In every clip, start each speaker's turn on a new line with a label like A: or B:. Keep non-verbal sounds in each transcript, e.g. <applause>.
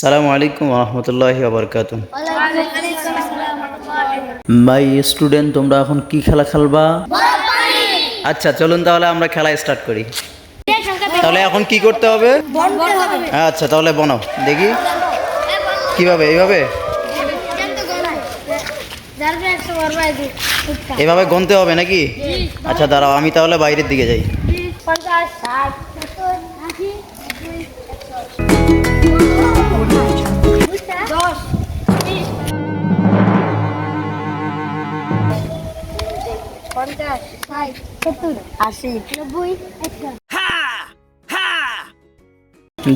A: সালামু আলাইকুম রহমতুল্লাহি আবরকাত ভাই স্টুডেন্ট তোমরা এখন কি খেলা খেলবা? আচ্ছা চলুন তাহলে আমরা খেলা স্টার্ট করি। তাহলে এখন কি করতে হবে? আচ্ছা তাহলে বনাও, দেখি। কীভাবে, এইভাবে? এভাবে গনতে হবে নাকি? আচ্ছা দাঁড়াও, আমি তাহলে বাইরের দিকে যাই।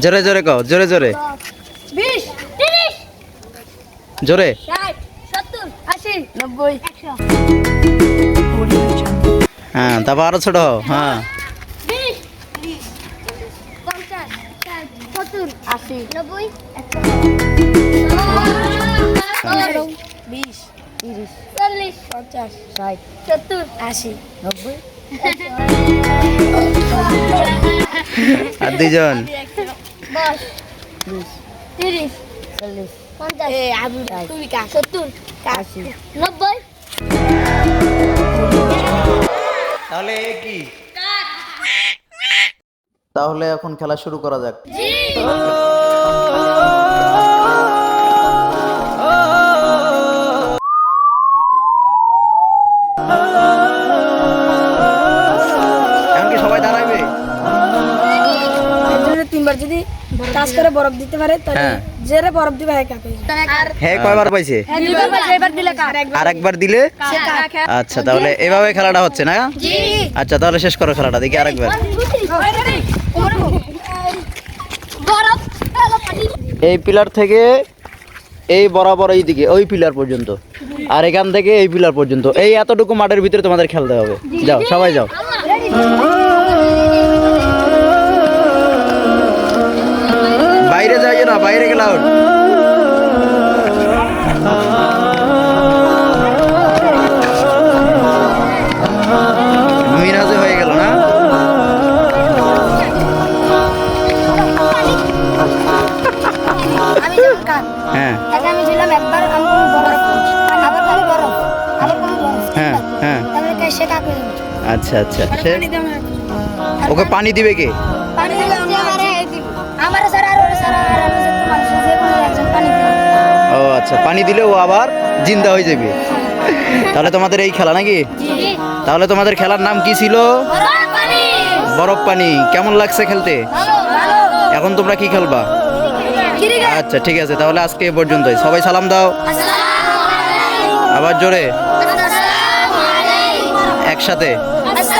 A: জোরে জোরে কও জোরে জোরে। জোরে। হ্যাঁ তারপর আরও ছোট হ্যাঁ
B: বিশ পঞ্চাশ ষাট সত্তর আশি। নব্বই? বিশ। তিরিশ। চল্লিশ। পঞ্চাশ। ষাট। সত্তর। আশি। নব্বই। <laughs>
A: আর দুইজন?
B: দশ। বিশ তিরিশ। চল্লিশ। পঞ্চাশ। সত্তর। আশি। নব্বই।
A: তাহলে এ কি? তাহলে এখন খেলা শুরু করা যাক। এখন কি সবাই
C: তিনবার যদি টাচ করে বরফ দিতে পারে তাহলে
A: হ্যাঁ।
C: জেরে বরফ দিবে হ্যাঁ
A: হ্যাঁ কয়বার পাইছে?
C: এবার দিলে কার?
A: আর একবার দিলে? আচ্ছা তাহলে এভাবে খেলাটা হচ্ছে না? আচ্ছা তাহলে শেষ করো খেলাটা দেখি আরেকবার
B: বরফ পানি
A: এই পিলার থেকে এই বরাবর এই দিকে ওই পিলার পর্যন্ত। আর এখান থেকে এই পিলার পর্যন্ত। এই এতটুকু মাঠের ভিতরে তোমাদের খেলতে হবে। যাও, সবাই যাও। বাইরে যাই না, বাইরে গেলে আচ্ছা আচ্ছা। সে ওকে পানি দিবে কে? ও আচ্ছা পানি দিলে ও আবার জিন্দা হয়ে যাবে। তাহলে তোমাদের এই খেলা নাকি? তাহলে তোমাদের খেলার নাম কি ছিল?
B: বরফ পানি।
A: কেমন লাগছে খেলতে? এখন তোমরা কি খেলবা? আচ্ছা ঠিক আছে তাহলে আজকে এ পর্যন্তই। সবাই সালাম দাও। আবার জোরে। একসাথে।
B: আসসালামু